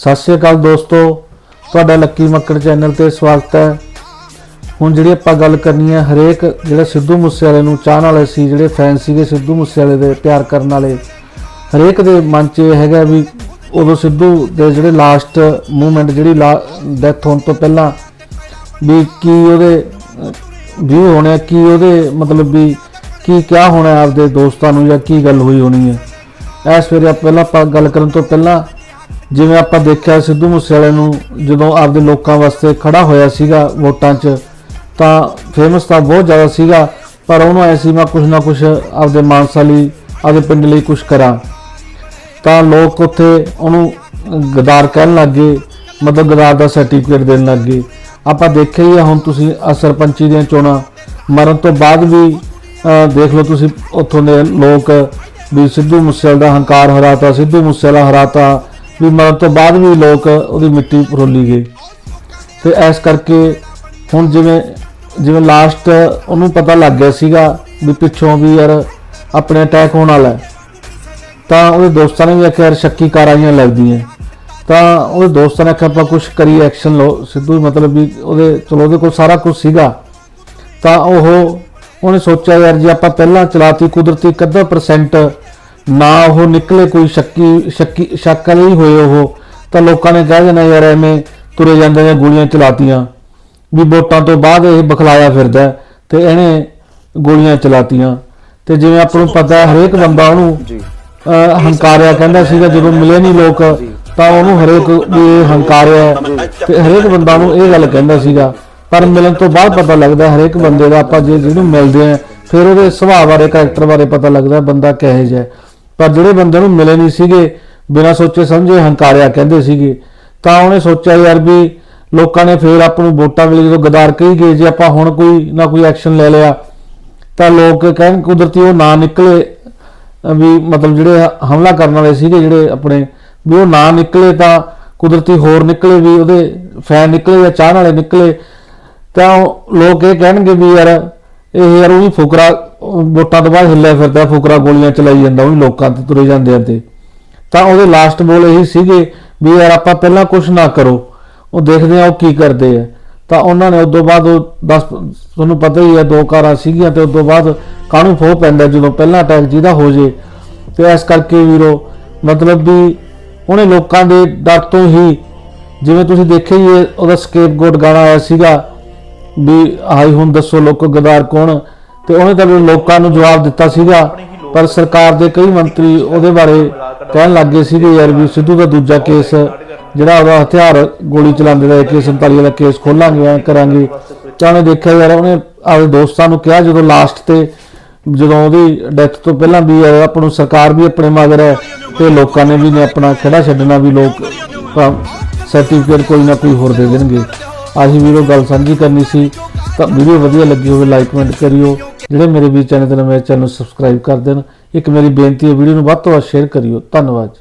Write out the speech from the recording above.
ਸਤਿ ਸ਼੍ਰੀ ਅਕਾਲ ਦੋਸਤੋ, ਤੁਹਾਡਾ ਲੱਕੀ ਮੱਕੜ ਚੈਨਲ ਤੇ ਸਵਾਗਤ ਹੈ। ਹੁਣ ਜਿਹੜੀ ਆਪਾਂ ਗੱਲ ਕਰਨੀ ਹੈ, ਹਰੇਕ ਜਿਹੜਾ ਸਿੱਧੂ ਮੂਸੇਵਾਲੇ ਨੂੰ ਚਾਹਣ ਵਾਲੇ ਸੀ, ਜਿਹੜੇ ਫੈਨ ਸੀਗੇ ਸਿੱਧੂ ਮੂਸੇਵਾਲੇ ਦੇ ਪਿਆਰ ਕਰਨ ਵਾਲੇ, ਹਰੇਕ ਦੇ ਮਨ 'ਚ ਇਹ ਹੈਗਾ ਵੀ ਉਦੋਂ ਸਿੱਧੂ ਦੇ ਜਿਹੜੇ ਲਾਸਟ ਮੂਵਮੈਂਟ ਜਿਹੜੀ ਡੈਥ ਹੋਣ ਤੋਂ ਪਹਿਲਾਂ ਵੀ ਕੀ ਉਹਦੇ ਵਿਊ ਹੋਣੇ ਕੀ ਉਹਦੇ ਮਤਲਬ ਵੀ ਕੀ ਕਿਆ ਹੋਣਾ ਆਪਦੇ ਦੋਸਤਾਂ ਨੂੰ ਜਾਂ ਕੀ ਗੱਲ ਹੋਈ ਹੋਣੀ ਹੈ। ਇਸ ਵੇਲੇ ਪਹਿਲਾਂ ਆਪਾਂ ਗੱਲ ਕਰਨ ਤੋਂ ਪਹਿਲਾਂ ਜਿਵੇਂ ਆਪਾਂ ਦੇਖਿਆ ਸਿੱਧੂ ਮੂਸੇਵਾਲੇ ਨੂੰ ਜਦੋਂ ਆਪਦੇ ਲੋਕਾਂ ਵਾਸਤੇ ਖੜਾ ਹੋਇਆ ਸੀਗਾ ਵੋਟਾਂ 'ਚ, ਤਾਂ ਫੇਮਸ ਤਾਂ ਬਹੁਤ ਜ਼ਿਆਦਾ ਸੀਗਾ, ਪਰ ਉਹਨੂੰ ਐ ਸੀ ਮੈਂ ਕੁਝ ਨਾ ਕੁਝ ਆਪਦੇ ਮਾਨਸਾ ਲਈ, ਆਪਦੇ ਪਿੰਡ ਲਈ ਕੁਝ ਕਰਾਂ। ਤਾਂ ਲੋਕ ਉੱਥੇ ਉਹਨੂੰ ਗਦਾਰ ਕਹਿਣ ਲੱਗੇ ਮਤਲਬ ਗਦਾਰ ਦਾ ਸਰਟੀਫਿਕੇਟ ਦੇਣ ਲੱਗੇ ਆਪਾਂ ਦੇਖਿਆ ਹੀ ਆ ਹੁਣ ਤੁਸੀਂ ਸਰਪੰਚੀ ਦੀਆਂ ਚੋਣਾਂ, ਮਰਨ ਤੋਂ ਬਾਅਦ ਵੀ ਦੇਖ ਲਓ ਤੁਸੀਂ ਉੱਥੋਂ ਦੇ ਲੋਕ ਵੀ ਸਿੱਧੂ ਮੂਸੇਵਾਲੇ ਦਾ ਹੰਕਾਰ ਹਰਾਤਾ, ਸਿੱਧੂ ਮੂਸੇਵਾਲਾ ਹਰਾਤਾ ਵੀ ਮਰਨ ਤੋਂ ਬਾਅਦ ਵੀ ਲੋਕ ਉਹਦੀ ਮਿੱਟੀ ਫਰੋਲੀ ਗਏ। ਤੇ ਇਸ ਕਰਕੇ ਹੁਣ ਜਿਵੇਂ ਜਿਵੇਂ ਲਾਸਟ ਉਹਨੂੰ ਪਤਾ ਲੱਗ ਗਿਆ ਸੀਗਾ ਵੀ ਪਿੱਛੋਂ ਵੀ ਯਾਰ ਆਪਣੇ ਅਟੈਕ ਹੋਣ ਵਾਲਾ ਤਾਂ ਉਹਦੇ ਦੋਸਤਾਂ ਨੇ ਵੀ ਆਖਿਆ, ਯਾਰ ਸ਼ੱਕੀ ਕਾਰਾਈਆਂ ਲੱਗਦੀਆਂ। ਤਾਂ ਉਹਦੇ ਦੋਸਤਾਂ ਨੇ ਆਖਿਆ, ਆਪਾਂ ਕੁਝ ਕਰੀ ਐਕਸ਼ਨ ਲਓ। ਸਿੱਧੂ ਮਤਲਬ ਵੀ ਉਹਦੇ, ਚਲੋ ਉਹਦੇ ਕੋਲ ਸਾਰਾ ਕੁਝ ਸੀਗਾ। ਤਾਂ ਉਹ, ਉਹਨੇ ਸੋਚਿਆ, ਯਾਰ ਜੇ ਆਪਾਂ ਪਹਿਲਾਂ ਚਲਾਤੀ ਕੁਦਰਤੀ ਕੱਦਾ ਪਰਸੈਂਟ ਨਾ ਉਹ ਨਿਕਲੇ ਕੋਈ ਸ਼ੱਕੀ ਸ਼ੱਕੀ ਸ਼ੱਕ ਵਾਲੇ ਹੀ ਹੋਏ ਉਹ। ਤਾਂ ਲੋਕਾਂ ਨੇ ਕਹਿ ਦੇਣਾ ਯਾਰ ਐਵੇਂ ਤੁਰੇ ਜਾਂਦੇ ਨੇ ਗੋਲੀਆਂ ਚਲਾਤੀਆਂ। ਵੀ ਵੋਟਾਂ ਤੋਂ ਬਾਅਦ ਇਹ ਬਖਲਾਇਆ ਫਿਰਦਾ ਤੇ ਇਹਨੇ ਗੋਲੀਆਂ ਚਲਾਤੀਆਂ। ਤੇ ਜਿਵੇਂ ਆਪਾਂ ਨੂੰ ਪਤਾ ਹਰੇਕ ਬੰਦਾ ਉਹਨੂੰ ਹੰਕਾਰਿਆ ਕਹਿੰਦਾ ਸੀਗਾ ਜਦੋਂ ਮਿਲੇ ਨਹੀਂ ਲੋਕ ਤਾਂ ਉਹਨੂੰ ਹਰੇਕ ਵੀ ਇਹ ਹੰਕਾਰਿਆ ਤੇ ਹਰੇਕ ਬੰਦਾ ਨੂੰ ਇਹ ਗੱਲ ਕਹਿੰਦਾ ਸੀਗਾ। ਪਰ ਮਿਲਣ ਤੋਂ ਬਾਅਦ ਪਤਾ ਲੱਗਦਾ ਹਰੇਕ ਬੰਦੇ ਦਾ ਆਪਾਂ ਜੇ ਜਿਹਨੂੰ ਮਿਲਦੇ ਆ ਫਿਰ ਉਹਦੇ ਸੁਭਾਅ ਬਾਰੇ ਕੈਰੈਕਟਰ ਬਾਰੇ ਪਤਾ ਲੱਗਦਾ ਬੰਦਾ ਕਿਹੋ ਜਿਹਾ ਹੈ। ਪਰ ਜਿਹੜੇ ਬੰਦੇ ਨੂੰ ਮਿਲੇ ਨਹੀਂ ਸੀਗੇ, ਬਿਨਾਂ ਸੋਚੇ ਸਮਝੇ ਹੰਕਾਰਿਆ ਕਹਿੰਦੇ ਸੀਗੇ, ਤਾਂ ਉਹਨੇ ਸੋਚਿਆ ਯਾਰ ਵੀ ਲੋਕਾਂ ਨੇ ਫੇਰ ਆਪ ਨੂੰ ਵੋਟਾਂ ਵੇਲੇ ਜਦੋਂ ਗਦਾਰ ਕਹੀ ਗਏ, ਜੇ ਆਪਾਂ ਹੁਣ ਕੋਈ ਨਾ ਕੋਈ ਐਕਸ਼ਨ ਲੈ ਲਿਆ, ਤਾਂ ਲੋਕ ਕਹਿਣ ਕੁਦਰਤੀ ਉਹ ਨਾ ਨਿਕਲੇ, ਵੀ ਮਤਲਬ ਜਿਹੜੇ ਹਮਲਾ ਕਰਨ ਵਾਲੇ ਸੀਗੇ ਜਿਹੜੇ ਆਪਣੇ, ਵੀ ਉਹ ਨਾ ਨਿਕਲੇ ਤਾਂ ਕੁਦਰਤੀ ਹੋਰ ਨਿਕਲੇ, ਵੀ ਉਹਦੇ ਫੈਨ ਨਿਕਲੇ ਜਾਂ ਚਾਹਣ ਵਾਲੇ ਨਿਕਲੇ, ਤਾਂ ਉਹ ਲੋਕ ਇਹ ਕਹਿਣਗੇ ਵੀ ਯਾਰ ਇਹ ਯਾਰ ਉਹ ਵੀ ਫੁਕਰਾ ਵੋਟਾਂ ਤੋਂ ਬਾਅਦ ਹਿੱਲਿਆ ਫਿਰਦਾ, ਫੁਕਰਾ ਗੋਲੀਆਂ ਚਲਾਈ ਜਾਂਦਾ, ਉਹ ਵੀ ਲੋਕਾਂ ਤੇ ਤੁਰੇ ਜਾਂਦੇ ਆ ਤੇ। ਤਾਂ ਉਹਦੇ ਲਾਸਟ ਬੋਲ ਇਹੀ ਸੀਗੇ ਵੀ ਯਾਰ ਆਪਾਂ ਪਹਿਲਾਂ ਕੁਝ ਨਾ ਕਰੋ, ਉਹ ਦੇਖਦੇ ਆ ਉਹ ਕੀ ਕਰਦੇ ਆ। ਤਾਂ ਉਹਨਾਂ ਨੇ ਉਦੋਂ ਬਾਅਦ ਉਹ 10 ਤੁਹਾਨੂੰ ਪਤਾ ਹੀ ਹੈ ਦੋ ਕਾਰਾਂ ਸੀਗੀਆਂ ਤੇ ਤੋਂ ਬਾਅਦ ਕਾਹਨੂੰ ਫੋਹ ਪੈਂਦਾ ਜਦੋਂ ਪਹਿਲਾ ਅਟੈਕ ਜਿਹਦਾ ਹੋ ਜੇ। ਤੇ ਇਸ ਕਰਕੇ ਵੀਰੋ, ਮਤਲਬ ਵੀ ਉਹਨੇ ਲੋਕਾਂ ਦੇ ਡਰ ਤੋਂ ਹੀ, ਜਿਵੇਂ ਤੁਸੀਂ ਦੇਖਿਆ ਹੀ ਹੈ, ਉਹਦਾ ਸਕੇਪਗੋਟ ਗਾਣਾ ਆਇਆ ਸੀਗਾ ਵੀ ਆਈ ਹੁਣ ਦੱਸੋ ਲੋਕੋ ਗਦਾਰ ਕੌਣ? ਤੇ ਉਹਨੇ ਤਾਂ ਲੋਕਾਂ ਨੂੰ ਜਵਾਬ ਦਿੱਤਾ ਸੀਗਾ, ਪਰ ਸਰਕਾਰ ਦੇ ਕਈ ਮੰਤਰੀ ਉਹਦੇ ਬਾਰੇ ਕਹਿਣ ਲੱਗੇ ਸੀਗੇ ਯਾਰ ਵੀ ਸਿੱਧੂ ਦਾ ਦੂਜਾ ਕੇਸ, ਜਿਹੜਾ ਉਹਦਾ ਹਥਿਆਰ ਗੋਲੀ ਚਲਾਉਂਦੇ ਦਾ ਕੇਸ 47 ਵਾਲਾ ਕੇਸ ਖੋਲਾਂਗੇ, ਐ ਕਰਾਂਗੇ। ਤਾਂ ਉਹਨੇ ਦੇਖਿਆ ਯਾਰ ਉਹਨੇ ਆਪਣੇ ਦੋਸਤਾਂ ਨੂੰ ਕਿਹਾ ਜਦੋਂ ਲਾਸਟ ਤੇ, ਜਦੋਂ ਉਹਦੀ ਡੈਥ ਤੋਂ ਪਹਿਲਾਂ ਵੀ ਯਾਰ ਆਪਾਂ ਨੂੰ ਸਰਕਾਰ ਵੀ ਆਪਣੇ ਮਗਰ ਹੈ ਤੇ ਲੋਕਾਂ ਨੇ ਵੀ ਨੇ ਆਪਣਾ ਖੜਾ ਛੱਡਣਾ ਵੀ ਲੋਕ ਸਰਟੀਫਿਕੇਟ ਕੋਈ ਨਾ ਕੋਈ ਹੋਰ ਦੇ ਦੇਣਗੇ। ਆਹੀ ਵੀਡੀਓ ਗੱਲ ਸਾਂਝੀ ਕਰਨੀ ਸੀ। ਤਾਂ ਵੀਡੀਓ ਵਧੀਆ ਲੱਗੀ ਹੋਵੇ ਲਾਈਕ ਕਮੈਂਟ ਕਰਿਓ। ਜਿਹੜੇ ਮੇਰੇ ਵੀ ਚੈਨਲ ਤੇ ਨਵੇਂ ਚੈਨਲ ਨੂੰ ਸਬਸਕ੍ਰਾਈਬ ਕਰ ਦੇਣ। ਇੱਕ ਮੇਰੀ ਬੇਨਤੀ ਹੈ, ਵੀਡੀਓ ਨੂੰ ਵੱਧ ਤੋਂ ਵੱਧ ਸ਼ੇਅਰ ਕਰਿਓ। ਧੰਨਵਾਦ ਜੀ।